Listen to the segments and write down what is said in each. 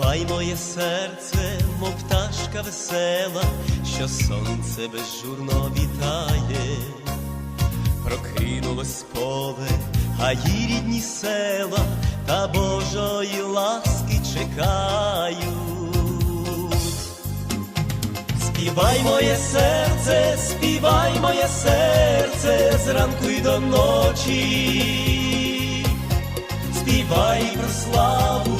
Співай моє серце, мов пташка весела, що сонце безжурно вітає, прокинулось поле, гаї рідні села, та Божої ласки чекають. Співай моє серце, співай моє серце, зранку й до ночі. Співай про славу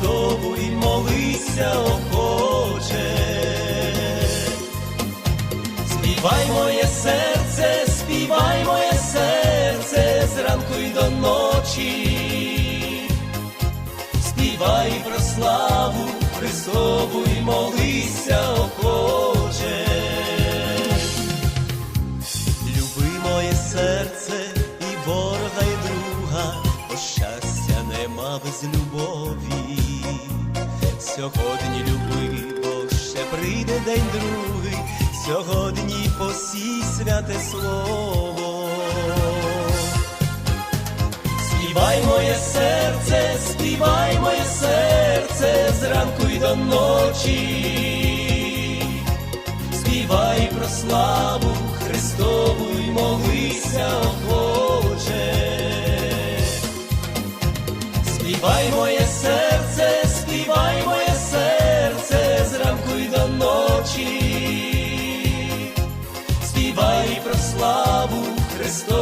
Христову і молися охоче. Співай моє серце, співай моє серце, зранку й до ночі. Співай про славу Христову і молися охоче. Люби моє серце і ворога, і друга, бо щастя нема без любові. Сьогодні люби, бо ще прийде день другий, сьогодні посій святе слово. Співай моє серце, співай моє серце, зранку й до ночі. Співай про славу Христову й молися охоче. Співай моє серце, Співай про славу Христову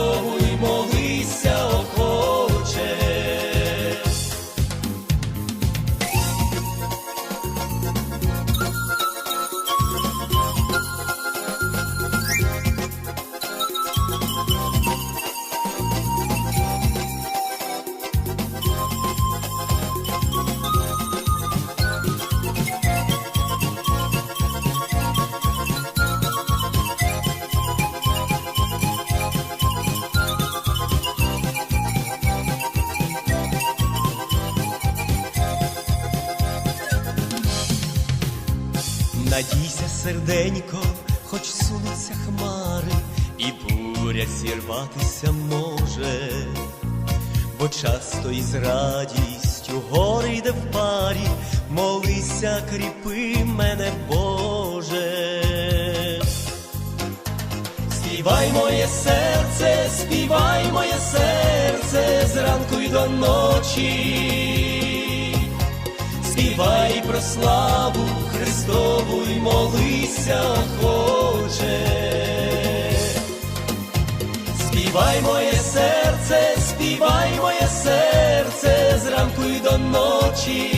Надійся, серденько, хоч сунуться хмари, і буря зірватися може, бо часто із радістю гори йде в парі, молися, кріпи мене, Боже. Співай моє серце, співай моє серце, зранку й до ночі. Співай про славу Христову й молися охоче. Співай моє серце, співай моє серце, зранку й до ночі.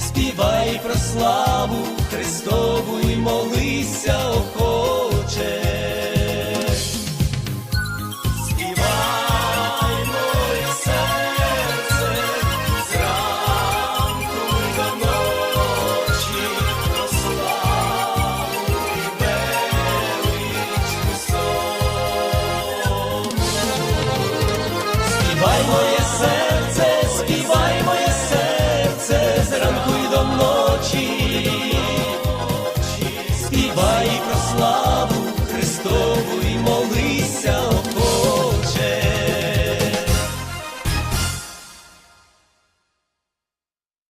Співай про славу Христову й молися Співай моє серце,